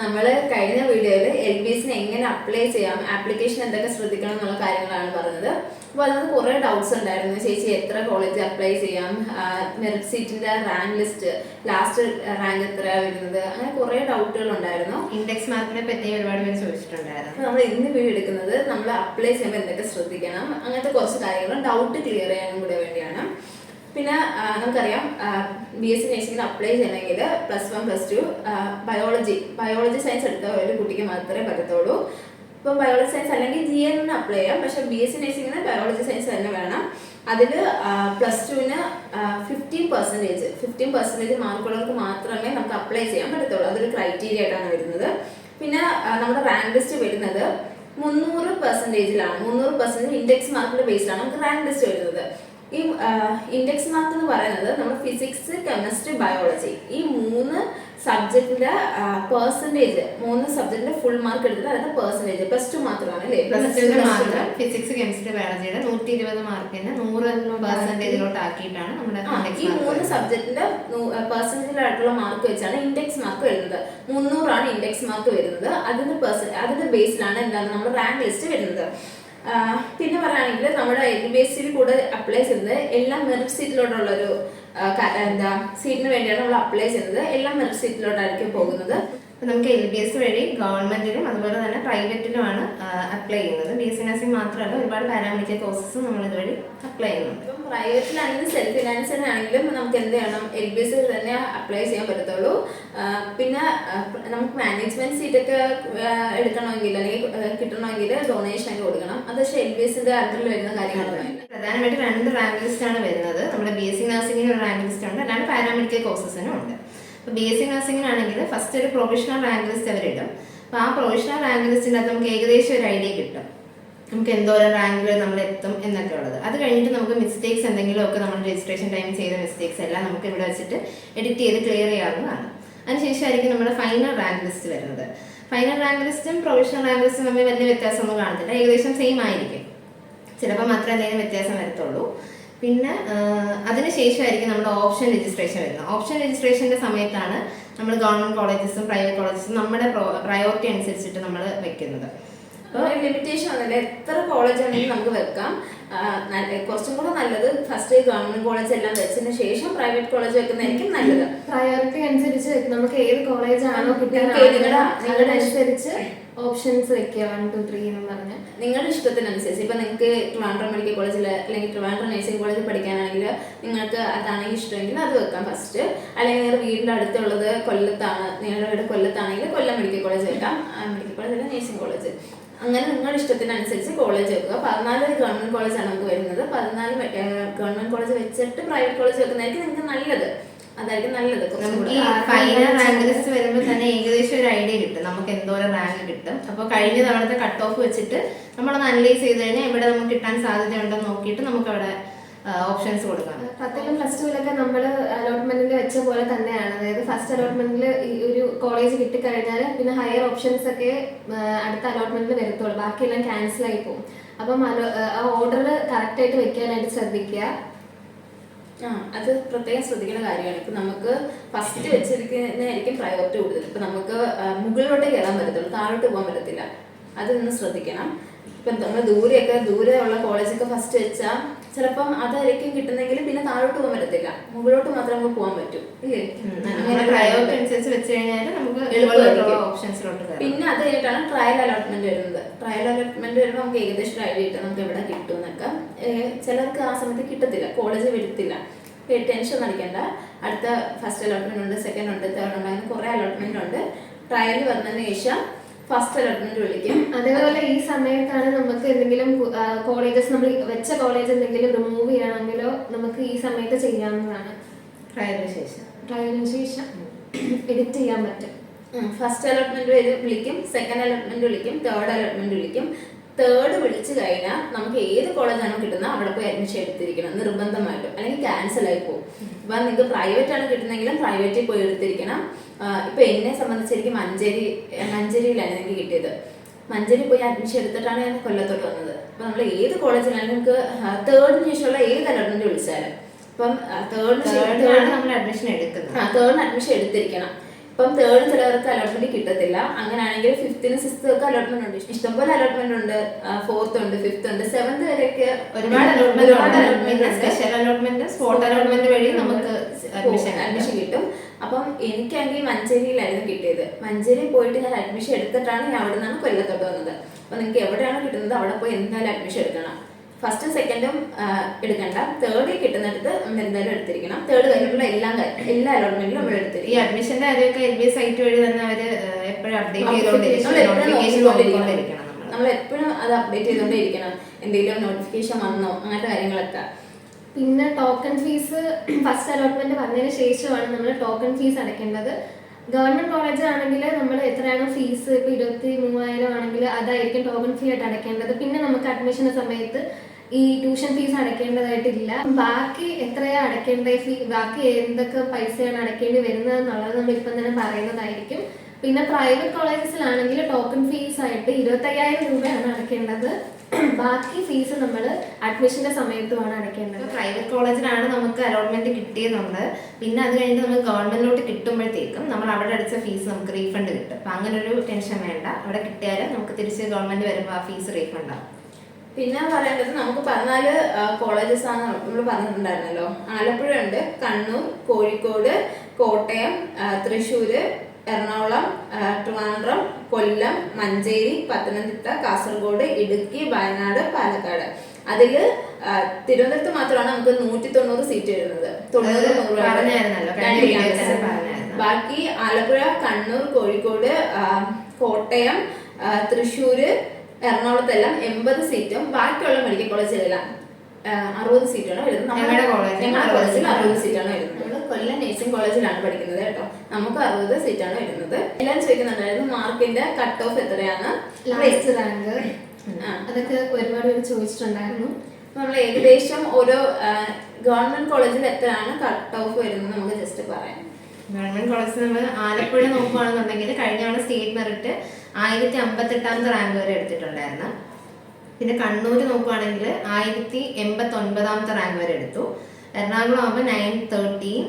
നമ്മൾ കഴിഞ്ഞ വീഡിയോയിൽ എൽ ബി എസിന് എങ്ങനെ അപ്ലൈ ചെയ്യാം ആപ്ലിക്കേഷൻ എന്തൊക്കെ ശ്രദ്ധിക്കണം എന്നുള്ള കാര്യങ്ങളാണ് പറഞ്ഞത്. അപ്പോൾ അതിനകത്ത് കുറേ ഡൗട്ട്സ് ഉണ്ടായിരുന്നു. ചേച്ചി എത്ര കോളേജ് അപ്ലൈ ചെയ്യാം? മെറിറ്റ് സീറ്റിന്റെ റാങ്ക് ലിസ്റ്റ് ലാസ്റ്റ് റാങ്ക് എത്രയാണ് വരുന്നത്? അങ്ങനെ കുറേ ഡൗട്ടുകൾ ഉണ്ടായിരുന്നു. ഇൻഡെക്സ് മാർക്കിനെ പറ്റി ഒരുപാട് പേര് ചോദിച്ചിട്ടുണ്ടായിരുന്നു. നമ്മൾ ഇന്ന് വീഡിയോ എടുക്കുന്നത് നമ്മൾ അപ്ലൈ ചെയ്യുമ്പോൾ എന്തൊക്കെ ശ്രദ്ധിക്കണം? അങ്ങനത്തെ കുറച്ച് കാര്യങ്ങളും ഡൗട്ട് ക്ലിയർ ചെയ്യാനും കൂടെ വേണ്ടിയാണ്. പിന്നെ നമുക്കറിയാം ബി എസ് സി നേഴ്സിംഗിന് അപ്ലൈ ചെയ്യണമെങ്കിൽ plus one plus two biology biology science എടുത്ത ഒരു കുട്ടിക്ക് മാത്രമേ പറ്റത്തുള്ളൂ. ഇപ്പം ബയോളജി സയൻസ് അല്ലെങ്കിൽ ജി എൻ അപ്ലൈ ചെയ്യാം. പക്ഷെ ബി എസ് സി നേഴ്സിംഗിന് ബയോളജി സയൻസ് തന്നെ വേണം. അതിൽ പ്ലസ് ടുവിന് ഫിഫ്റ്റീൻ പെർസെന്റേജ് ഫിഫ്റ്റീൻ പെർസെന്റേജ് മാർക്കുള്ളവർക്ക് മാത്രമേ നമുക്ക് അപ്ലൈ ചെയ്യാൻ പറ്റത്തുള്ളൂ. അതൊരു ക്രൈറ്റീരിയ ആയിട്ടാണ് വരുന്നത്. പിന്നെ നമ്മുടെ റാങ്ക് ലിസ്റ്റ് വരുന്നത് മുന്നൂറ് പെർസെന്റേജിലാണ് മുന്നൂറ് പെർസെന്റേജ് ഇൻഡെക്സ് മാർക്കിന്റെ ബേസിലാണ് നമുക്ക് റാങ്ക് ലിസ്റ്റ് വരുന്നത്. ഈ ഇൻഡെക്സ് മാർക്ക് എന്ന് പറയുന്നത് നമ്മൾ ഫിസിക്സ് കെമിസ്ട്രി ബയോളജി ഈ മൂന്ന് സബ്ജക്റ്റിന്റെ പെർസെന്റേജ് മൂന്ന് സബ്ജക്റ്റിന്റെ ഫുൾ മാർക്ക് എടുത്തിട്ട് അതിന്റെ പെർസെന്റേജ് പ്ലസ് ടു മാത്രമാണ് അല്ലേ? പ്ലസ് ടു മാത്രം ഫിസിക്സ് കെമിസ്ട്രി ബയോളജിയുടെ നൂറ്റി ഇരുപത് മാർക്കിന് നൂറ് പെർസെന്റേജിലോട്ട് ആക്കിയിട്ടാണ് നമ്മുടെ ഈ മൂന്ന്. സബ്ജക്റ്റിന്റെ പെർസെന്റേജിലായിട്ടുള്ള മാർക്ക് വെച്ചാണ് ഇൻഡെക്സ് മാർക്ക് വരുന്നത്. മുന്നൂറാണ് ഇൻഡെക്സ് മാർക്ക് വരുന്നത്. അതിന്റെ പെർസെന്റ് അതിന്റെ ബേസിലാണ് എന്താണ്? നമ്മുടെ റാങ്ക് ലിസ്റ്റ് വരുന്നത്. പിന്നെ പറയുകയാണെങ്കിൽ നമ്മുടെ എൽ ബി എസ് സിയിൽ കൂടെ അപ്ലൈ ചെയ്തത് എല്ലാം മെറിറ്റ് സീറ്റിലോട്ടുള്ള ഒരു എന്താ സീറ്റിന് വേണ്ടിയാണ് നമ്മൾ അപ്ലൈ ചെയ്തത് എല്ലാം മെറിറ്റ് സീറ്റിലോട്ടായിരിക്കും പോകുന്നത്. നമുക്ക് എൽ ബി എസ് വഴി ഗവൺമെന്റിലും അതുപോലെ തന്നെ പ്രൈവറ്റിലുമാണ് അപ്ലൈ ചെയ്യുന്നത്. B S N S C മാത്രമല്ല ഒരുപാട് പാരാമെഡിക്കൽ കോഴ്സസും നമ്മൾ ഇതുവഴി അപ്ലൈ ചെയ്യുന്നുണ്ട്. ഇപ്പം പ്രൈവറ്റിലാണെങ്കിലും സെൽഫ് ഫിനാൻസിന് ആണെങ്കിലും നമുക്ക് എന്ത് ചെയ്യണം? എൽ ബി എസ് തന്നെ അപ്ലൈ ചെയ്യാൻ പറ്റത്തുള്ളൂ. പിന്നെ നമുക്ക് മാനേജ്മെന്റ് സീറ്റൊക്കെ എടുക്കണമെങ്കിൽ അല്ലെങ്കിൽ കിട്ടണമെങ്കിൽ ഡൊണേഷൻ ഒക്കെ കൊടുക്കണം. അത് പക്ഷേ എൽ ബി എസിന്റെ അണ്ടറിൽ വരുന്ന കാര്യങ്ങളാണ് പ്രധാനമായിട്ട് രണ്ട് റാങ്ക് ലിസ്റ്റാണ് ആണ് വരുന്നത്. നമ്മുടെ ബി എസ് സി നഴ്സിംഗിന് ഒരു റാങ്ക് ലിസ്റ്റ് ഉണ്ട്. അല്ലാണ്ട് പാരാമെഡിക്കൽ കോഴ്സസിനും ഉണ്ട്. അപ്പോൾ ബി എസ് സി നഴ്സിംഗിനാണെങ്കിൽ ഫസ്റ്റ് ഒരു പ്രൊഫഷണൽ റാങ്ക് ലിസ്റ്റ് അവരിടും അപ്പോൾ ആ പ്രൊഫഷണൽ റാങ്ക് ലിസ്റ്റിന്റെ അകത്ത് നമുക്ക് ഏകദേശം ഒരു ഐഡിയ കിട്ടും. നമുക്ക് എന്തോരം റാങ്കിൽ നമ്മൾ എത്തും എന്നൊക്കെ ഉള്ളത്. അത് കഴിഞ്ഞിട്ട് നമുക്ക് മിസ്റ്റേക്സ് എന്തെങ്കിലുമൊക്കെ നമ്മൾ രജിസ്ട്രേഷൻ ടൈം ചെയ്ത മിസ്റ്റേക്സ് എല്ലാം നമുക്ക് ഇവിടെ വെച്ചിട്ട് എഡിറ്റ് ചെയ്ത് ക്ലിയർ ചെയ്യാവുന്നതാണ്. അതിനുശേഷമായിരിക്കും നമ്മുടെ ഫൈനൽ റാങ്ക് ലിസ്റ്റ് വരുന്നത്. ഫൈനൽ റാങ്ക് ലിസ്റ്റും പ്രൊവിഷണൽ റാങ്ക് ലിസ്റ്റും തമ്മിൽ വലിയ വ്യത്യാസമൊന്നും കാണത്തില്ല. ഏകദേശം സെയിം ആയിരിക്കും. ചിലപ്പോൾ മാത്രമേ എന്തെങ്കിലും വ്യത്യാസം വരത്തുള്ളൂ. പിന്നെ അതിനുശേഷമായിരിക്കും നമ്മുടെ ഓപ്ഷൻ രജിസ്ട്രേഷൻ വരുന്നത്. ഓപ്ഷൻ രജിസ്ട്രേഷന്റെ സമയത്താണ് നമ്മൾ ഗവൺമെന്റ് കോളേജസും പ്രൈവറ്റ് കോളേജസും നമ്മുടെ പ്രയോറിറ്റി അനുസരിച്ചിട്ട് നമ്മൾ വെക്കുന്നത്. ലിമിറ്റേഷൻ ഒന്നുമില്ല എത്ര കോളേജ് ആണെങ്കിലും നമുക്ക് വെക്കാം. കുറച്ചും കൂടെ നല്ലത് ഫസ്റ്റ് ഗവൺമെന്റ് കോളേജ് എല്ലാം വെച്ചതിന് ശേഷം പ്രൈവറ്റ് കോളേജ് വെക്കുന്നതായിരിക്കും നല്ലത്. പ്രയോറിറ്റി അനുസരിച്ച് നമുക്ക് ഏത് നിങ്ങളുടെ- നിങ്ങളുടെ അനുസരിച്ച് ഓപ്ഷൻസ് വെക്കുക. വൺ ടു ത്രീ എന്ന് പറഞ്ഞ്. നിങ്ങളുടെ ഇഷ്ടത്തിനനുസരിച്ച് ഇപ്പം നിങ്ങൾക്ക് ട്രിവാൻഡ്രം മെഡിക്കൽ കോളേജിൽ അല്ലെങ്കിൽ ട്രിവാൻഡ്രം നഴ്സിംഗ് കോളേജിൽ പഠിക്കാനാണെങ്കിൽ നിങ്ങൾക്ക് അതാണെങ്കിൽ ഇഷ്ടമെങ്കിൽ അത് വെക്കാം ഫസ്റ്റ് അല്ലെങ്കിൽ നിങ്ങളുടെ വീടിന്റെ അടുത്തുള്ളത് കൊല്ലത്താണ് നിങ്ങളുടെ വീട് കൊല്ലത്താണെങ്കിൽ കൊല്ലം മെഡിക്കൽ കോളേജ് വെക്കാം. മെഡിക്കൽ കോളേജ് അല്ലെങ്കിൽ നഴ്സിംഗ് കോളേജ് അങ്ങനെ നിങ്ങളുടെ ഇഷ്ടത്തിനനുസരിച്ച് കോളേജ് വെക്കുക. പതിനാല് ഒരു ഗവൺമെന്റ് കോളേജാണ് നമുക്ക് വരുന്നത്. പതിനാല് ഗവൺമെന്റ് കോളേജ് വെച്ചിട്ട് പ്രൈവറ്റ് കോളേജ് വെക്കുന്നതായിരിക്കും നിങ്ങൾക്ക് നല്ലത്. അതായിരിക്കും നല്ലത്. നമുക്ക് ഈ ഫൈനൽ റാങ്ക് ലിസ്റ്റ് വരുമ്പോൾ തന്നെ ഏകദേശം ഒരു ഐഡിയ കിട്ടും. നമുക്ക് എന്തോരം റാങ്ക് കിട്ടും. അപ്പോൾ കഴിഞ്ഞ തവണത്തെ കട്ട് ഓഫ് വെച്ചിട്ട് നമ്മളൊന്ന് അനലൈസ് ചെയ്ത് കഴിഞ്ഞാൽ ഇവിടെ നമുക്ക് കിട്ടാൻ സാധ്യതയുണ്ടെന്ന് നോക്കിയിട്ട് നമുക്ക് അവിടെ ഓപ്ഷൻസ് കൊടുക്കാം. പത്തിലും പ്ലസ് ടുവിലൊക്കെ നമ്മൾ അലോട്ട്മെന്റിൽ വെച്ച പോലെ തന്നെയാണ്. അതായത് ഫസ്റ്റ് അലോട്ട്മെന്റിൽ ഒരു കോളേജ് കിട്ടിക്കഴിഞ്ഞാൽ പിന്നെ ഹയർ ഓപ്ഷൻസ് ഒക്കെ അടുത്ത അലോട്ട്മെന്റിൽ വരത്തുള്ളൂ. ബാക്കിയെല്ലാം ക്യാൻസൽ ആയി പോകും അപ്പം ആ ഓർഡർ കറക്റ്റ് ആയിട്ട് വെക്കാനായിട്ട് ശ്രദ്ധിക്കുക. ആ അത് പ്രത്യേകം ശ്രദ്ധിക്കേണ്ട കാര്യമാണ്. ഇപ്പൊ നമുക്ക് ഫസ്റ്റ് വെച്ചിരിക്കുന്നതായിരിക്കും പ്രയോറിറ്റി കൂടുതൽ. ഇപ്പൊ നമുക്ക് മുകളിലോട്ട് കയറാൻ പറ്റത്തുള്ളൂ താഴോട്ട് പോകാൻ പറ്റത്തില്ല. അത് നിന്ന് ശ്രദ്ധിക്കണം. ഇപ്പൊ നമ്മൾ ദൂരെയൊക്കെ ദൂരെയുള്ള ഉള്ള കോളേജൊക്കെ ഫസ്റ്റ് വെച്ചാൽ ചിലപ്പം അതായിരിക്കും കിട്ടുന്നെങ്കിൽ പിന്നെ താഴോട്ട് പോകാൻ പറ്റത്തില്ല. മുകളിലോട്ട് മാത്രമേ നമുക്ക് പോകാൻ പറ്റൂ. അനുസരിച്ച് വെച്ച് കഴിഞ്ഞാൽ നമുക്ക്. ഓപ്ഷൻസിലോട്ട് പിന്നെ അത് കഴിഞ്ഞിട്ടാണ് ട്രയൽ അലോട്ട്മെന്റ് വരുന്നത്. ട്രയൽ അലോട്ട്മെന്റ് വരുമ്പോൾ നമുക്ക് ഏകദേശം ഐഡിയ കിട്ടും. നമുക്ക് എവിടെ കിട്ടും എന്നൊക്കെ ചിലർക്ക് ആ സമയത്ത് കിട്ടത്തില്ല കോളേജ് വിടത്തില്ല. ടെൻഷൻ അടിക്കണ്ട. അടുത്ത ഫസ്റ്റ് അലോട്ട്മെന്റ് ഉണ്ട് സെക്കൻഡ് ഉണ്ട് തേർഡ് ഉണ്ട് അങ്ങനെ കുറെ അലോട്ട്മെന്റ് ഉണ്ട്. ട്രയൽ വന്നതിന് ശേഷം ഫസ്റ്റ് അലോട്ട്മെന്റ് വിളിക്കും. അതേപോലെ ഈ സമയത്താണ് നമുക്ക് എന്തെങ്കിലും കോളേജസ് നമ്മൾ വെച്ച കോളേജ് എന്തെങ്കിലും റിമൂവ് ചെയ്യണമെങ്കിലോ നമുക്ക് ഈ സമയത്ത് ചെയ്യാവുന്നതാണ്. ട്രയലിന് ശേഷം. ട്രയലിന് ശേഷം എഡിറ്റ് ചെയ്യാൻ പറ്റും. ഫസ്റ്റ് അലോട്ട്മെന്റ് വിളിക്കും സെക്കൻഡ് അലോട്ട്മെന്റ് വിളിക്കും തേർഡ് അലോട്ട്മെന്റ് വിളിക്കും. തേർഡ് വിളിച്ചു കഴിഞ്ഞാൽ നമുക്ക് ഏത് കോളേജാണോ കിട്ടുന്നത് അവിടെ പോയി അഡ്മിഷൻ എടുത്തിരിക്കണം നിർബന്ധമായിട്ടും. അല്ലെങ്കിൽ ക്യാൻസൽ ആയി പോകും. ഇപ്പൊ നിങ്ങൾക്ക് പ്രൈവറ്റ് ആണ് കിട്ടുന്നെങ്കിലും പ്രൈവറ്റിൽ പോയി എടുത്തിരിക്കണം. ഇപ്പൊ എന്നെ സംബന്ധിച്ചിരിക്കും മഞ്ചേരി മഞ്ചേരിയിലാണ് എനിക്ക് കിട്ടിയത്. മഞ്ചേരി പോയി അഡ്മിഷൻ എടുത്തിട്ടാണ് ഞാൻ കൊല്ലത്തോട്ട് വന്നത്. അപ്പൊ നമ്മൾ ഏത് കോളേജിലാണ് നിങ്ങൾക്ക് തേർഡിന് ശേഷമുള്ള ഏത് അലോട്ട്മെന്റ് വിളിച്ചാലും. ഇപ്പം തേർഡിന് തേർഡിലാണ് നമ്മൾ അഡ്മിഷൻ എടുക്കുന്നത്. ആ തേർഡിന് അഡ്മിഷൻ എടുത്തിരിക്കണം. ഇപ്പം തേർഡ് ചിലവർക്ക് അലോട്ട്മെന്റ് കിട്ടത്തില്ല. അങ്ങനെയാണെങ്കിൽ ഫിഫ്ത്തിന് സിക്സ്ത്തൊക്കെ അലോട്ട്മെന്റ് ഉണ്ട്. ഇഷ്ടംപോലെ അലോട്ട്മെന്റ് ഉണ്ട്. ഫോർത്ത് ഉണ്ട് ഫിഫ്ത്ത് ഉണ്ട്. സെവന്ത് വരെയൊക്കെ ഒരുപാട് allotment. Special allotment spot allotment വഴി നമുക്ക് അഡ്മിഷൻ കിട്ടും. അപ്പം എനിക്കാണെങ്കിൽ മഞ്ചേരിയിലായിരുന്നു കിട്ടിയത്. മഞ്ചേരി പോയിട്ട് ഞാൻ അഡ്മിഷൻ എടുത്തിട്ടാണ് ഞാൻ അവിടെ നിന്നാണ് കൊല്ലത്തോട്ട് വന്നത്. അപ്പൊ നിങ്ങൾക്ക് എവിടെയാണ് കിട്ടുന്നത് അവിടെ പോയി എന്തായാലും അഡ്മിഷൻ എടുക്കണം. ഫസ്റ്റും സെക്കൻഡും എടുക്കണ്ട. തേർഡ് കിട്ടുന്നിടത്ത് നമ്മൾ എന്തായാലും എടുത്തിരിക്കണം. തേർഡ് കഴിഞ്ഞിട്ടുള്ള എല്ലാ എല്ലാ അലോട്ട്മെന്റിലും നമ്മൾ ഈ എടുത്തിരിക്കണം അഡ്മിഷന്റെ കാര്യമൊക്കെ എൽ ബി എസ് സൈറ്റ് വഴി തന്നെ അവർ എപ്പോഴും അപ്ഡേറ്റ് നമ്മൾ നമ്മൾ എപ്പോഴും അത് അപ്ഡേറ്റ് ചെയ്തുകൊണ്ടേ ഇരിക്കണം എന്തെങ്കിലും നോട്ടിഫിക്കേഷൻ വന്നോ അങ്ങനത്തെ കാര്യങ്ങളൊക്കെ. പിന്നെ ടോക്കൺ ഫീസ് ഫസ്റ്റ് അലോട്ട്മെന്റ് വന്നതിന് ശേഷമാണ് നമ്മൾ ടോക്കൺ ഫീസ് അടയ്ക്കേണ്ടത്. ഗവൺമെന്റ് കോളേജ് ആണെങ്കിൽ നമ്മൾ എത്രയാണോ ഫീസ് ഇപ്പൊ ഇരുപത്തി മൂവായിരം ആണെങ്കിൽ അതായിരിക്കും ടോക്കൺ ഫീ ആയിട്ട് അടയ്ക്കേണ്ടത്. പിന്നെ നമുക്ക് അഡ്മിഷൻ സമയത്ത് ഈ ട്യൂഷൻ ഫീസ് അടയ്ക്കേണ്ടതായിട്ടില്ല. ബാക്കി എത്രയാണ് അടയ്ക്കേണ്ട ഫീ ബാക്കി എന്തൊക്കെ പൈസയാണ് അടയ്ക്കേണ്ടി വരുന്നത് എന്നുള്ളത് നമ്മൾ ഇപ്പം തന്നെ പറയുന്നതായിരിക്കും. പിന്നെ പ്രൈവറ്റ് കോളേജസിലാണെങ്കിൽ ടോക്കൺ ഫീസ് ആയിട്ട് ഇരുപത്തയ്യായിരം രൂപയാണ് അടയ്ക്കേണ്ടത്. ബാക്കി ഫീസ് നമ്മൾ അഡ്മിഷന്റെ സമയത്തുമാണ് അടയ്ക്കേണ്ടത്. പ്രൈവറ്റ് കോളേജിലാണ് നമുക്ക് അലോട്ട്മെന്റ് കിട്ടിയതുണ്ട്. പിന്നെ അത് കഴിഞ്ഞ് നമ്മൾ ഗവൺമെന്റിലോട്ട് കിട്ടുമ്പോഴത്തേക്കും നമ്മൾ അവിടെ അടിച്ച ഫീസ് നമുക്ക് റീഫണ്ട് കിട്ടും. അപ്പൊ അങ്ങനെ ഒരു ടെൻഷൻ വേണ്ട. അവിടെ കിട്ടിയാൽ നമുക്ക് തിരിച്ച് ഗവൺമെന്റ് വരുമ്പോൾ ആ ഫീസ് റീഫണ്ട് ആവും പിന്നെ പറയേണ്ടത് നമുക്ക് പതിനാല് കോളേജസ് ആണ് നമ്മൾ പറഞ്ഞിട്ടുണ്ടായിരുന്നല്ലോ. ആലപ്പുഴ ഉണ്ട് കണ്ണൂർ കോഴിക്കോട് കോട്ടയം തൃശ്ശൂർ തൃശ്ശൂര് എറണാകുളം ട്രിവാൻഡ്രം കൊല്ലം മഞ്ചേരി പത്തനംതിട്ട കാസർഗോഡ് ഇടുക്കി വയനാട് പാലക്കാട്. അതിൽ ആ, തിരുവനന്തപുരത്ത് മാത്രമാണ് നമുക്ക് നൂറ്റി തൊണ്ണൂറ് സീറ്റ് വരുന്നത്. തൊണ്ണൂറ് നൂറ്. ബാക്കി ആലപ്പുഴ കണ്ണൂർ കോഴിക്കോട് കോട്ടയം തൃശ്ശൂര് എറണാകുളത്തെല്ലാം എൺപത് സീറ്റും ബാക്കിയുള്ള മെഡിക്കൽ കോളേജിലെല്ലാം അറുപത് സീറ്റാണ് വരുന്നത്. ഞങ്ങളുടെ കോളേജിൽ ഞങ്ങളുടെ അറുപത് കോളേജിൽ അറുപത് സീറ്റാണ്. വരുന്നത്. നമ്മൾ കൊല്ലം നേഴ്സിംഗ് കോളേജിലാണ് പഠിക്കുന്നത് കേട്ടോ. നമുക്ക് അറുപത് സീറ്റാണ് വരുന്നത്. എല്ലാം ചോദിക്കുന്നുണ്ടായിരുന്നു മാർക്കിന്റെ കട്ട് ഓഫ് എത്രയാണ്? Last rank. അതൊക്കെ ഒരുപാട് പേര് ചോദിച്ചിട്ടുണ്ടായിരുന്നു. നമ്മൾ ഏകദേശം ഓരോ ഗവൺമെന്റ് കോളേജിൽ എത്രയാണ് കട്ട് ഓഫ് വരുന്നത് നമുക്ക് ജസ്റ്റ് പറയാം. ഗവൺമെന്റ് കോളേജിൽ നമ്മൾ ആലപ്പുഴ നോക്കുകയാണെന്നുണ്ടെങ്കിൽ കഴിഞ്ഞ സ്റ്റേറ്റ് മെറിറ്റ് ആയിരത്തി അമ്പത്തെട്ടാമത്തെ റാങ്ക് വരെ എടുത്തിട്ടുണ്ടായിരുന്നു. പിന്നെ കണ്ണൂർ നോക്കുവാണെങ്കിൽ ആയിരത്തി എൺപത്തി ഒൻപതാമത്തെ റാങ്ക് വരെ എടുത്തു. എറണാകുളം ആകുമ്പോൾ നയൻ തേർട്ടീൻ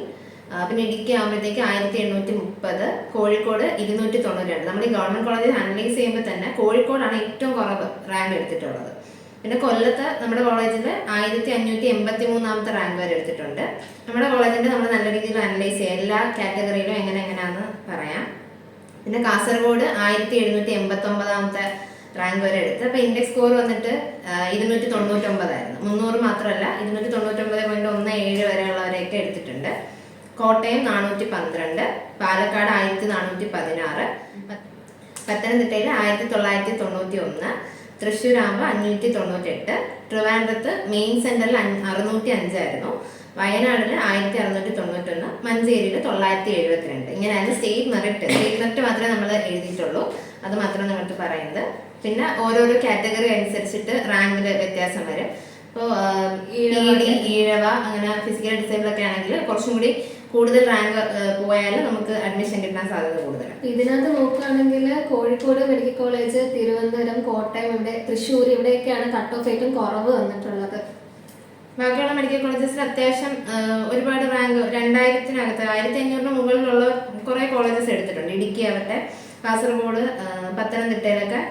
പിന്നെ ഇടുക്കി ആകുമ്പോഴത്തേക്ക് ആയിരത്തി എണ്ണൂറ്റി മുപ്പത് കോഴിക്കോട് ഇരുന്നൂറ്റി തൊണ്ണൂറ്റി രണ്ട് നമ്മൾ ഈ ഗവൺമെന്റ് കോളേജിൽ അനലൈസ് ചെയ്യുമ്പോൾ തന്നെ കോഴിക്കോടാണ് ഏറ്റവും കുറവ് റാങ്ക് എടുത്തിട്ടുള്ളത്. പിന്നെ കൊല്ലത്ത് നമ്മുടെ കോളേജിൽ ആയിരത്തി അഞ്ഞൂറ്റി എൺപത്തി മൂന്നാമത്തെ റാങ്ക് വരെ എടുത്തിട്ടുണ്ട്. നമ്മുടെ കോളേജിന്റെ നമ്മൾ നല്ല രീതിയിൽ അനലൈസ് ചെയ്യാം എല്ലാ കാറ്റഗറിയിലും എങ്ങനെ എങ്ങനെയാണെന്ന് പറയാം. പിന്നെ കാസർഗോഡ് ആയിരത്തി എഴുന്നൂറ്റി എൺപത്തി ഒമ്പതാമത്തെ റാങ്ക് വരെ എടുത്ത്. അപ്പൊ ഇൻഡെക്സ് സ്കോർ വന്നിട്ട് ഇരുന്നൂറ്റി തൊണ്ണൂറ്റി ഒമ്പതായിരുന്നു മുന്നൂറ് മാത്രമല്ല ഇരുന്നൂറ്റി തൊണ്ണൂറ്റി ഒമ്പത് പോയിന്റ് ഒന്ന് ഏഴ് വരെയുള്ളവരെയൊക്കെ എടുത്തിട്ടുണ്ട്. കോട്ടയം നാനൂറ്റി പന്ത്രണ്ട് പാലക്കാട് ആയിരത്തി നാനൂറ്റി പതിനാറ് പത്തനംതിട്ടയിൽ ആയിരത്തി തൊള്ളായിരത്തി തൊണ്ണൂറ്റി ഒന്ന് തൃശ്ശൂർ ആകുമ്പോൾ അഞ്ഞൂറ്റി തൊണ്ണൂറ്റി എട്ട് ട്രിവാൻഡ്രത്ത് മെയിൻ സെന്ററിൽ അറുന്നൂറ്റി അഞ്ചായിരുന്നു. വയനാടിൽ ആയിരത്തി അറുന്നൂറ്റി തൊണ്ണൂറ്റൊന്ന്. മഞ്ചേരിയിൽ തൊള്ളായിരത്തി എഴുപത്തിരണ്ട്. ഇങ്ങനെയാണ് സ്റ്റേറ്റ് മെറിറ്റ് സ്റ്റേറ്റ് മെറിറ്റ് മാത്രമേ നമ്മൾ എഴുതിയിട്ടുള്ളൂ. അത് മാത്രമേ നിങ്ങൾക്ക് പറയുന്നത്. പിന്നെ ഓരോരോ കാറ്റഗറി അനുസരിച്ചിട്ട് റാങ്കിൽ വ്യത്യാസം വരും. ഇപ്പോൾ ഈഴവ. അങ്ങനെ ഫിസിക്കൽ ഡിസേബിൾ ഒക്കെ ആണെങ്കിൽ കുറച്ചും കൂടി കൂടുതൽ റാങ്ക് പോയാൽ നമുക്ക് അഡ്മിഷൻ കിട്ടാൻ സാധ്യത കൂടുതലാണ്. ഇതിനകത്ത് നോക്കുകയാണെങ്കിൽ കോഴിക്കോട് മെഡിക്കൽ കോളേജ് തിരുവനന്തപുരം കോട്ടയം ഇവിടെ തൃശ്ശൂർ ഇവിടെയൊക്കെയാണ് കട്ട് ഓഫ് ഏറ്റവും കുറവ് വന്നിട്ടുള്ളത്. ബാക്കിയുള്ള മെഡിക്കൽ കോളേജസിൽ അത്യാവശ്യം ഒരുപാട് റാങ്ക് രണ്ടായിരത്തിനകത്ത് ആയിരത്തി അഞ്ഞൂറിന് മുകളിലുള്ള കുറെ കോളേജസ് എടുത്തിട്ടുണ്ട്. ഇടുക്കി ആവട്ടെ കാസർഗോഡ് പത്തനംതിട്ടയിലൊക്കെ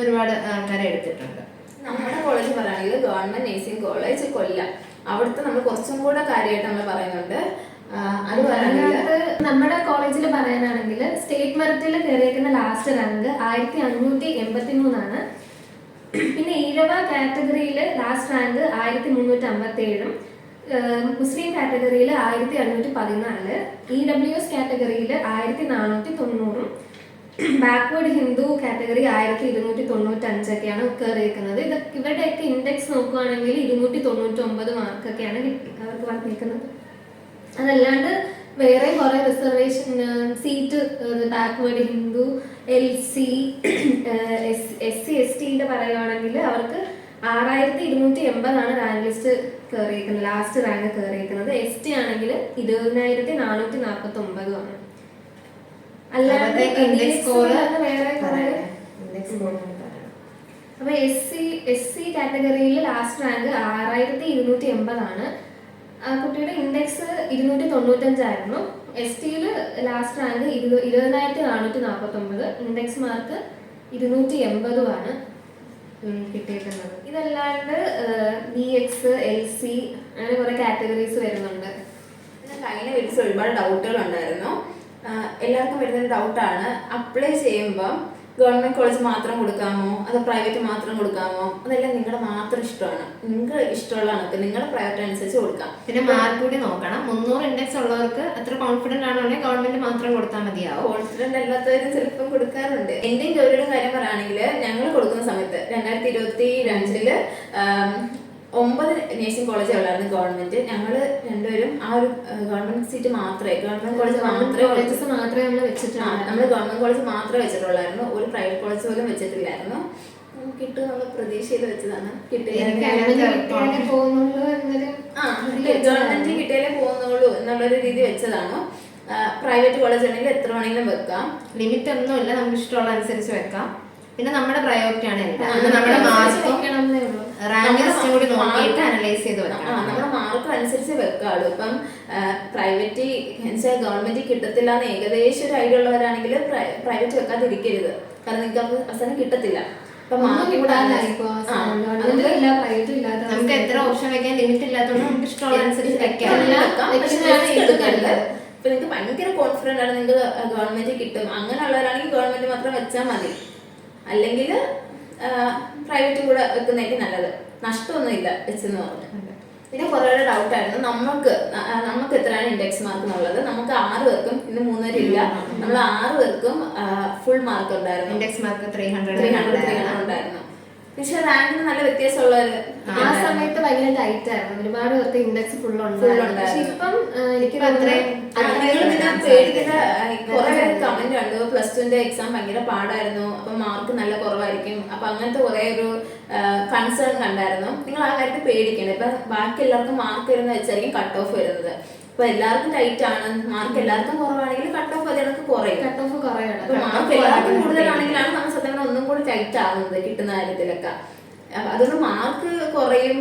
ഒരുപാട് ആൾക്കാരെ എടുത്തിട്ടുണ്ട്. നമ്മുടെ കോളേജ് പറയുകയാണെങ്കിൽ ഗവൺമെന്റ് നേഴ്സിംഗ് കോളേജ് കൊല്ലം. അവിടുത്തെ നമ്മൾ കുറച്ചും കൂടെ കാര്യമായിട്ട് നമ്മൾ പറയുന്നുണ്ട്. അത് പറയുന്നത് നമ്മുടെ കോളേജിൽ പറയാനാണെങ്കിൽ സ്റ്റേറ്റ് മെറിറ്റിൽ കയറിയേക്കുന്ന ലാസ്റ്റ് റാങ്ക് ആയിരത്തി അഞ്ഞൂറ്റി എൺപത്തി മൂന്നാണ് പിന്നെ ഈഴവ കാറ്റഗറിയിൽ ലാസ്റ്റ് റാങ്ക് ആയിരത്തി മുന്നൂറ്റി അമ്പത്തി ഏഴും മുസ്ലിം കാറ്റഗറിയിൽ ആയിരത്തി അഞ്ഞൂറ്റി പതിനാല് ഇ ഡബ്ല്യു എസ് കാറ്റഗറിയിൽ ആയിരത്തി നാനൂറ്റി തൊണ്ണൂറും ബാക്ക്വേർഡ് ഹിന്ദു കാറ്റഗറി ആയിരത്തി ഇരുന്നൂറ്റി തൊണ്ണൂറ്റി അഞ്ചൊക്കെയാണ് കയറിയിരിക്കുന്നത് ഇത് ഇവരുടെയൊക്കെ ഇൻഡെക്സ് നോക്കുകയാണെങ്കിൽ ഇരുന്നൂറ്റി തൊണ്ണൂറ്റി ഒമ്പത് മാർക്കൊക്കെയാണ് അവർക്ക് വന്നിരിക്കുന്നത് അതല്ലാണ്ട് വേറെ കുറെ reservation seat backward Hindu L C S C S ടിയുടെ പറയുകയാണെങ്കിൽ അവർക്ക് ആറായിരത്തി ഇരുന്നൂറ്റി എൺപതാണ് റാങ്ക് ലിസ്റ്റ് കയറിയിരിക്കുന്നത് ലാസ്റ്റ് റാങ്ക് കയറിയിരിക്കുന്നത് എസ് ടി ആണെങ്കിൽ ഇരുപതിനായിരത്തി നാനൂറ്റി നാൽപ്പത്തി ഒമ്പതുമാണ് അല്ലാതെ വേറെ കുറെ അപ്പൊ എസ് സി എസ് സി കാറ്റഗറിയിൽ ലാസ്റ്റ് റാങ്ക് ആറായിരത്തി ഇരുന്നൂറ്റി എൺപതാണ് കുട്ടിയുടെ ഇൻഡെക്സ് ഇരുന്നൂറ്റി തൊണ്ണൂറ്റഞ്ചായിരുന്നു എസ് ടിയിൽ ലാസ്റ്റ് റാങ്ക് ഇരുപത് ഇരുപതിനായിരത്തി നാനൂറ്റി നാൽപ്പത്തി ഒമ്പത് ഇൻഡെക്സ് മാർക്ക് ഇരുന്നൂറ്റി എൺപതുമാണ് കിട്ടിയിട്ടുള്ളത്. ഇതല്ലാണ്ട് ബി എക്സ് എൽ സി അങ്ങനെ കുറെ കാറ്റഗറീസ് വരുന്നുണ്ട്. കഴിഞ്ഞ വീഡിയോസ് ഒരുപാട് ഡൗട്ടുകൾ ഉണ്ടായിരുന്നു. എല്ലാവർക്കും വരുന്നൊരു ഡൗട്ടാണ് അപ്ലൈ ചെയ്യുമ്പോൾ ഗവൺമെന്റ് കോളേജ് മാത്രം കൊടുക്കാമോ? അതോ പ്രൈവറ്റ് മാത്രം കൊടുക്കാമോ? അതെല്ലാം നിങ്ങളുടെ മാത്രം ഇഷ്ടമാണ്. നിങ്ങൾക്ക് ഇഷ്ടമുള്ള കണക്ക് നിങ്ങളുടെ പ്രൈവറ്റ് അനുസരിച്ച് കൊടുക്കാം. പിന്നെ മാർക്ക് കൂടി നോക്കണം. മുന്നൂറ് ഇൻഡെക്സ് ഉള്ളവർക്ക് അത്ര കോൺഫിഡന്റ് ആണെങ്കിൽ ഗവൺമെന്റ് മാത്രം കൊടുത്താൽ മതിയാവും. കോൺഫിഡന്റ് അല്ലാത്തവരും ചിലപ്പം കൊടുക്കാറുണ്ട്. എന്റെയും ജോലിയുടെ കാര്യം പറയുകയാണെങ്കിൽ ഞങ്ങൾ കൊടുക്കുന്ന സമയത്ത് രണ്ടായിരത്തി ഇരുപത്തി രണ്ടിൽ ഒമ്പത് നേഴ്സിംഗ് കോളേജേ ഉള്ളായിരുന്നു ഗവൺമെന്റ് ഞങ്ങൾ രണ്ടുപേരും ആ ഒരു ഗവൺമെന്റ് സീറ്റ് മാത്രമേ ഗവൺമെന്റ് കോളേജ് മാത്രമേ കോളേജസ് മാത്രമേ നമ്മൾ വെച്ചിട്ടുള്ളൂ. നമ്മൾ ഗവൺമെന്റ് കോളേജ് മാത്രമേ വെച്ചിട്ടുള്ളായിരുന്നു. ഒരു പ്രൈവറ്റ് കോളേജ് പോലും വെച്ചിട്ടില്ലായിരുന്നു. കിട്ടും കിട്ടും പ്രതീക്ഷ പ്രതീക്ഷയിൽ വെച്ചതാണ്. ഗവൺമെന്റ് കിട്ടിയാലേ പോകുന്നുള്ളൂ എന്നുള്ളൊരു രീതി വെച്ചതാണ്. പ്രൈവറ്റ് കോളേജ് ആണെങ്കിൽ എത്ര വേണമെങ്കിലും വെക്കാം. ലിമിറ്റ് ഒന്നും ഇല്ല നമുക്ക് ഇഷ്ടമുള്ള അനുസരിച്ച് വെക്കാം. പിന്നെ നമ്മുടെ പ്രയോറിറ്റി ആണ് നമ്മുടെ ഉള്ളൂ. റാങ്ക് ലിസ്റ്റും കൂടി നോക്കിയിട്ട് അനലൈസ് ചെയ്ത് വെക്കണം. നമ്മുടെ മാർക്ക് അനുസരിച്ച് വെക്കാളൂ ഇപ്പം പ്രൈവറ്റ് എന്നുവെച്ചാൽ ഗവൺമെന്റ് കിട്ടത്തില്ല എന്ന് ഏകദേശം ഒരു ഐഡിയ ഉള്ളവരാണെങ്കിൽ പ്രൈവറ്റ് വെക്കാതിരിക്കരുത്. കാരണം നിങ്ങൾക്ക് അത് അവസാനം കിട്ടത്തില്ല. നമുക്ക് എത്ര ഓപ്ഷൻ വെക്കാൻ ലിമിറ്റ് ഇല്ലാത്തതുകൊണ്ട് നമുക്ക് ഇഷ്ടമുള്ള അനുസരിച്ച് വെക്കാം. ഇപ്പൊ നിങ്ങൾക്ക് ഭയങ്കര കോൺഫിഡന്റ് ആണ് നിങ്ങൾക്ക് ഗവൺമെന്റ് കിട്ടും. അങ്ങനെയുള്ളവരാണെങ്കിൽ ഗവൺമെന്റ് മാത്രം വെച്ചാൽ മതി. അല്ലെങ്കിൽ പ്രൈവറ്റ് കൂടെ വെക്കുന്നതായിരിക്കും നല്ലത്. നഷ്ടമൊന്നുമില്ല എന്ന് പറഞ്ഞു. പിന്നെ കുറേ ഡൗട്ട് ആയിരുന്നു. നമുക്ക് നമുക്ക് എത്രയാണ് ഇൻഡെക്സ് മാർക്ക് എന്നുള്ളത്. നമുക്ക് ആറ് പേർക്കും ഇന്ന് മൂന്നുപേരില്ല നമ്മൾ ആറ് പേർക്കും ഫുൾ മാർക്ക് ഉണ്ടായിരുന്നു. Index mark three three hundred hundred three hundred ഉണ്ടായിരുന്നു. പക്ഷെ റാങ്കിന് നല്ല ആ സമയത്ത് ഭയങ്കര ടൈറ്റ് ആയിരുന്നു. ഒരുപാട് പേർക്ക് ഇൻഡെക്സ് ഫുൾ Full ഉണ്ടായിരുന്നു. ഉണ്ടായിരുന്നു. പക്ഷെ ഇപ്പം എനിക്ക് ഇപ്പം അത്രയും നിങ്ങൾ പിന്നെ പേടിക്കുന്ന കുറെ കമന്റ് കണ്ടു. പ്ലസ് ടുന്റെ എക്സാം ഭയങ്കര പാടായിരുന്നു. അപ്പൊ മാർക്ക് നല്ല കുറവായിരിക്കും. അപ്പൊ അങ്ങനത്തെ കുറെ ഒരു കൺസേൺ കണ്ടായിരുന്നു. നിങ്ങൾ ആ കാര്യത്തിൽ പേടിക്കണം ഇപ്പൊ ബാക്കി എല്ലാവർക്കും മാർക്ക് വരുന്ന വെച്ചായിരിക്കും കട്ട് ഓഫ് വരുന്നത്. അപ്പൊ എല്ലാവർക്കും ടൈറ്റ് ആണ്. മാർക്ക് എല്ലാവർക്കും കുറവാണെങ്കിൽ കട്ട് ഓഫ് അതിനൊക്കെ കുറയും. Cut off കുറയാണ്. മാർക്ക് എല്ലാവർക്കും സത്യം പറഞ്ഞാൽ ആകുന്നത് കിട്ടുന്ന കാര്യത്തിലൊക്കെ. അതുകൊണ്ട് മാർക്ക് കുറയും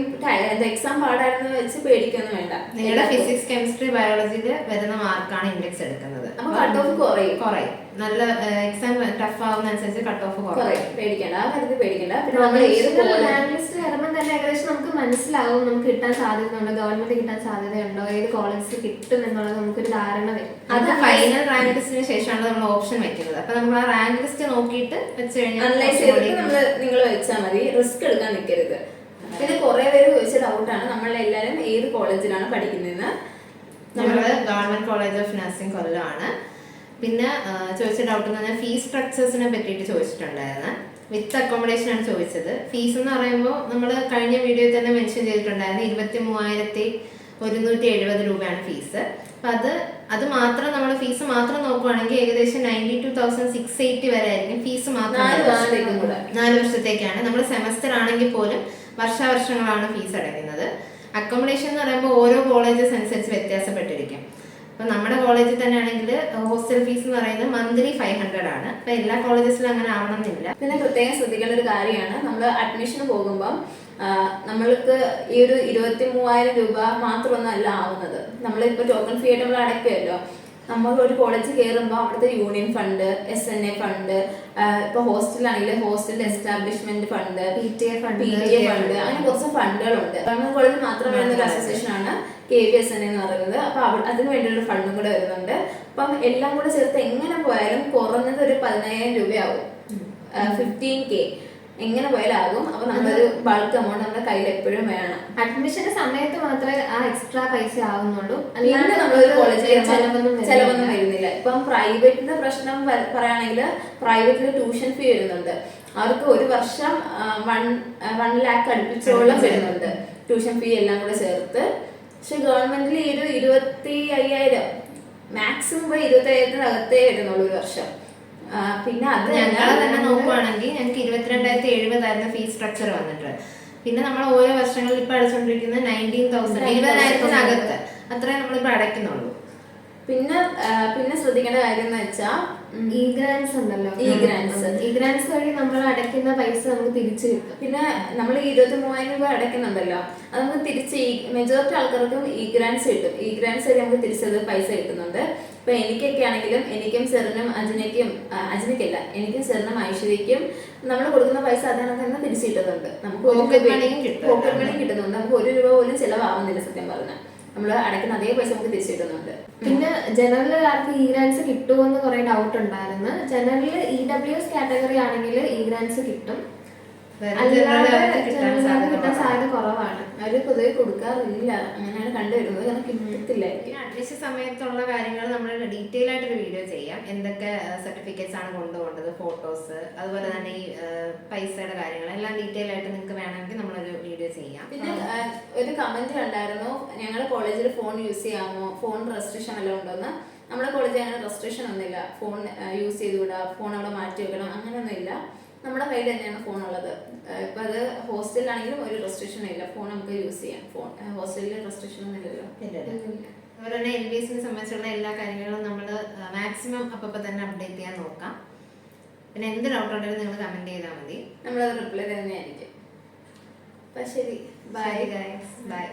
എക്സാം പാടായിരുന്നു വെച്ച് പേടിക്കൊന്നും വേണ്ട. നിങ്ങളുടെ ഫിസിക്സ് കെമിസ്ട്രി ബയോളജിയിൽ വരുന്ന മാർക്കാണ് ഇൻഡെക്സ് എടുക്കുന്നത്. അപ്പൊ കട്ട് ഓഫ് കുറയും. കുറയും. നല്ല എക്സാം ടഫ് ആവുന്ന അനുസരിച്ച് കട്ട് ഓഫ് കുറയും. പേടിക്കണ്ട ആ കാര്യത്തിൽ പേടിക്കണ്ട. പിന്നെ നമ്മൾ ഏത് റാങ്ക് ലിസ്റ്റ് വരുമ്പോൾ തന്നെ ഏകദേശം നമുക്ക് മനസ്സിലാവും നമുക്ക് കിട്ടാൻ സാധ്യതയുണ്ടോ ഗവൺമെന്റ് കിട്ടാൻ സാധ്യതയുണ്ടോ ഏത് കോളേജ് കിട്ടും എന്നുള്ളത് നമുക്കൊരു ധാരണ വരും. അത് ഫൈനൽ റാങ്ക് ലിസ്റ്റിന് ശേഷമാണ് നമ്മൾ ഓപ്ഷൻ വെക്കുന്നത്. അപ്പൊ നമ്മൾ ആ റാങ്ക് ലിസ്റ്റ് നോക്കിയിട്ട് വെച്ച് കഴിഞ്ഞാൽ നമ്മൾ നിങ്ങൾ വെച്ചാൽ മതി. റിസ്ക് എടുക്കാൻ നിൽക്കരുത് പിന്നെ കുറെ പേര് ചോദിച്ച ഡൗട്ടാണ് നമ്മളെല്ലാരും ഏത് കോളേജിലാണ് പഠിക്കുന്നതെന്ന്. നമ്മൾ ഗവൺമെന്റ് കോളേജ് ഓഫ് നഴ്സിംഗ് കൊല്ലമാണ്. പിന്നെ ചോദിച്ച ഡൗട്ട് എന്ന് പറഞ്ഞാൽ ഫീസ് സ്ട്രക്ചേഴ്സിനെ പറ്റിയിട്ട് ചോദിച്ചിട്ടുണ്ടായിരുന്നു. വിത്ത് അക്കോമഡേഷൻ ആണ് ചോദിച്ചത്. ഫീസ് എന്ന് പറയുമ്പോൾ നമ്മൾ കഴിഞ്ഞ വീഡിയോയിൽ തന്നെ മെൻഷൻ ചെയ്തിട്ടുണ്ടായിരുന്നു ഇരുപത്തി മൂവായിരത്തി ഒരുന്നൂറ്റി എഴുപത് രൂപയാണ് ഫീസ് അപ്പം അത് അത് മാത്രം നമ്മൾ ഫീസ് മാത്രം നോക്കുവാണെങ്കിൽ ഏകദേശം ninety two thousand six eighty വരെ ആയിരിക്കും ഫീസ് മാത്രം നാല് വർഷത്തേക്കും കൂടെ. നാല് വർഷത്തേക്കാണ്. നമ്മൾ സെമസ്റ്റർ ആണെങ്കിൽ പോലും വർഷാവർഷങ്ങളാണ് ഫീസ് അടയ്ക്കുന്നത്. അക്കോമഡേഷൻ എന്ന് പറയുമ്പോൾ ഓരോ കോളേജസ് അനുസരിച്ച് വ്യത്യാസപ്പെട്ടിരിക്കും. അപ്പൊ നമ്മുടെ കോളേജിൽ തന്നെ ആണെങ്കിൽ ഹോസ്റ്റൽ ഫീസ് എന്ന് പറയുന്നത് മന്ത്ലി ഫൈവ് ഹൺഡ്രഡ് ആണ്. അപ്പൊ എല്ലാ കോളേജസിലും അങ്ങനെ ആവണമെന്നില്ല. പിന്നെ പ്രത്യേകം ശ്രദ്ധിക്കേണ്ട ഒരു കാര്യമാണ്. നമ്മൾ അഡ്മിഷൻ പോകുമ്പം നമ്മൾക്ക് ഈ ഒരു ഇരുപത്തി മൂവായിരം രൂപ മാത്രമൊന്നും അല്ല ആവുന്നത്. നമ്മളിപ്പോൾ ടോക്കൺ ഫീ ആയിട്ട് നമ്മൾ അടയ്ക്കുമല്ലോ നമ്മൾ ഒരു കോളേജ് കയറുമ്പോൾ അവിടുത്തെ union fund S N A fund ഇപ്പോൾ ഹോസ്റ്റലാണെങ്കിൽ hostel establishment fund P T A fund P T A fund അങ്ങനെ കുറച്ച് ഫണ്ടുകളുണ്ട് ഗവൺമെന്റ് കോളേജിൽ മാത്രം വരുന്ന ഒരു അസോസിയേഷൻ ആണ് കെ വി എസ് എൻ എന്ന് പറയുന്നത്. അപ്പൊ അവ- അതിന് വേണ്ടിയുള്ള ഫണ്ടും കൂടെ വരുന്നുണ്ട്. അപ്പം എല്ലാം കൂടെ ചേർത്ത് എങ്ങനെ പോയാലും കുറഞ്ഞത് ഒരു പതിനായിരം രൂപയാവും. ഫിഫ്റ്റീൻ കെ എങ്ങനെ പോയാലാകും. അപ്പൊ നമ്മളൊരു ബൾക്ക് എമൗണ്ട് നമ്മുടെ കയ്യിൽ എപ്പോഴും വേണം. അഡ്മിഷന്റെ സമയത്ത് മാത്രമേ ആ എക്സ്ട്രാ പൈസ ആവുന്നുള്ളൂ. പിന്നെ നമ്മളൊരു കോളേജിൽ ചെലവൊന്നും വരുന്നില്ല. ഇപ്പം പ്രൈവറ്റിന്റെ പ്രശ്നം പറയുകയാണെങ്കിൽ പ്രൈവറ്റിൽ ട്യൂഷൻ ഫീ വരുന്നുണ്ട്. അവർക്ക് ഒരു വർഷം വൺ വൺ ലാക്ക് അടുപ്പിച്ചോളം വരുന്നുണ്ട്. ട്യൂഷൻ ഫീ എല്ലാം കൂടെ ചേർത്ത്. പക്ഷെ ഗവൺമെന്റിൽ ഈ ഒരു ഇരുപത്തി അയ്യായിരം മാക്സിമം പോയി ഇരുപത്തി അയ്യായിരത്തിനകത്തേ വരുന്നുള്ളൂ ഒരു വർഷം. പിന്നെ അത് ഞങ്ങളെ തന്നെ നോക്കുവാണെങ്കിൽ ഞങ്ങൾക്ക് ഇരുപത്തിരണ്ടായിരത്തി എഴുപതായിരുന്നു ഫീസ് സ്ട്രക്ചർ വന്നിട്ട്. പിന്നെ നമ്മൾ ഓരോ വർഷങ്ങളിൽ ഇപ്പൊ അടച്ചുകൊണ്ടിരിക്കുന്നത് നയന്റീൻ തൗസൻഡ് ഇരുപതിനായിരത്തിനകത്ത്. അത്രേ നമ്മളിപ്പോ അടയ്ക്കുന്നുള്ളൂ. പിന്നെ പിന്നെ ശ്രദ്ധിക്കേണ്ട കാര്യം എന്ന് വെച്ചാൽ ഇ ഗ്രാൻസ് ഉണ്ടല്ലോ. ഈ ഗ്രാൻസ് ഇ ഗ്രാൻസ് വഴി നമ്മൾ അടയ്ക്കുന്ന പൈസ നമുക്ക് തിരിച്ചു കിട്ടും. പിന്നെ നമ്മൾ ഇരുപത്തി മൂവായിരം രൂപ അടയ്ക്കുന്നുണ്ടല്ലോ. അത് നമുക്ക് തിരിച്ച് മെജോറിറ്റി ആൾക്കാർക്കും ഈ ഗ്രാൻസ് കിട്ടും. ഈ ഗ്രാൻസ് വഴി നമുക്ക് തിരിച്ചത് പൈസ കിട്ടുന്നുണ്ട്. ഇപ്പൊ എനിക്കൊക്കെ ആണെങ്കിലും എനിക്കും സെറിനും അജിനയ്ക്കും അജിനയ്ക്കല്ല എനിക്കും സെറിനും ഐശ്വര്യക്കും നമ്മൾ കൊടുക്കുന്ന പൈസ അതിനകത്ത് തന്നെ തിരിച്ചു കിട്ടുന്നുണ്ട്. നമുക്ക് പോക്കറ്റ് Pocket രൂപ- money യും കിട്ടും. pocket money കിട്ടുന്നുണ്ട്. നമുക്ക് ഒരു രൂപ പോലും ചിലവാകുന്നില്ല സത്യം പറഞ്ഞാൽ നമ്മൾ അടയ്ക്കുന്ന അതേ പൈസ നമുക്ക് തിരിച്ചു കിട്ടുന്നുണ്ട്. പിന്നെ ജനറലുകാർക്ക് ഇ ഗ്രാൻസ് കിട്ടുമെന്ന് കുറെ ഡൗട്ട് ഉണ്ടായിരുന്നു. ജനറലിൽ ഇ ഡബ്ല്യു എസ് കാറ്റഗറി ആണെങ്കിൽ ഇ ഗ്രാൻസ് കിട്ടും. കിട്ടാൻ സാധ്യത കുറവാണ്. അവർ പൊതുവെ കൊടുക്കാറില്ല. അങ്ങനെയാണ് കണ്ടുവരുന്നത്. കാരണം കിട്ടത്തില്ലായിരിക്കും അഡ്മിഷൻ സമയത്തുള്ള കാര്യങ്ങൾ നമ്മൾ ഡീറ്റെയിൽ ആയിട്ടൊരു വീഡിയോ ചെയ്യാം. എന്തൊക്കെ സർട്ടിഫിക്കറ്റ്സ് ആണ് കൊണ്ടുപോകേണ്ടത്? ഫോട്ടോസ് അതുപോലെ തന്നെ ഈ പൈസയുടെ കാര്യങ്ങൾ എല്ലാം ഡീറ്റെയിൽ ആയിട്ട് നിങ്ങൾക്ക് വേണമെങ്കിൽ നമ്മളൊരു വീഡിയോ ചെയ്യാം. പിന്നെ ഒരു കമന്റ് ഉണ്ടായിരുന്നു ഞങ്ങളുടെ കോളേജിൽ ഫോൺ യൂസ് ചെയ്യാമോ? ഫോൺ റെസ്ട്രിക്ഷൻ എല്ലാം ഉണ്ടോന്ന്. നമ്മുടെ കോളേജിൽ അങ്ങനെ റെസ്ട്രിക്ഷൻ ഒന്നുമില്ല. ഫോൺ യൂസ് ചെയ്തുകൂടാ ഫോൺ അവിടെ മാറ്റി വെക്കണം അങ്ങനെയൊന്നും ഇല്ല നമ്മുടെ കയ്യിൽ തന്നെയാണ് ഫോൺ ഉള്ളത്. ഇപ്പൊ അത് ഹോസ്റ്റലിലാണെങ്കിലും ഒരു റെസ്ട്രിക്ഷൻ ഇല്ല. ഫോൺ നമുക്ക് യൂസ് ചെയ്യാം. ഫോൺ ഹോസ്റ്റലിൽ റെസ്ട്രിക്ഷൻ ഒന്നും ഇല്ലല്ലോ. അതുപോലെ തന്നെ എൽ ബി എസിനെ സംബന്ധിച്ചുള്ള എല്ലാ കാര്യങ്ങളും നമ്മൾ മാക്സിമം അപ്പം തന്നെ അപ്ഡേറ്റ് ചെയ്യാൻ നോക്കാം. പിന്നെ എന്ത് ഡൗട്ട് ഉണ്ടെങ്കിലും നിങ്ങൾ കമന്റ് ചെയ്താൽ മതി. നമ്മളത് റിപ്ലൈ തന്നെയായിരിക്കും അപ്പൊ ശരി. Bye guys bye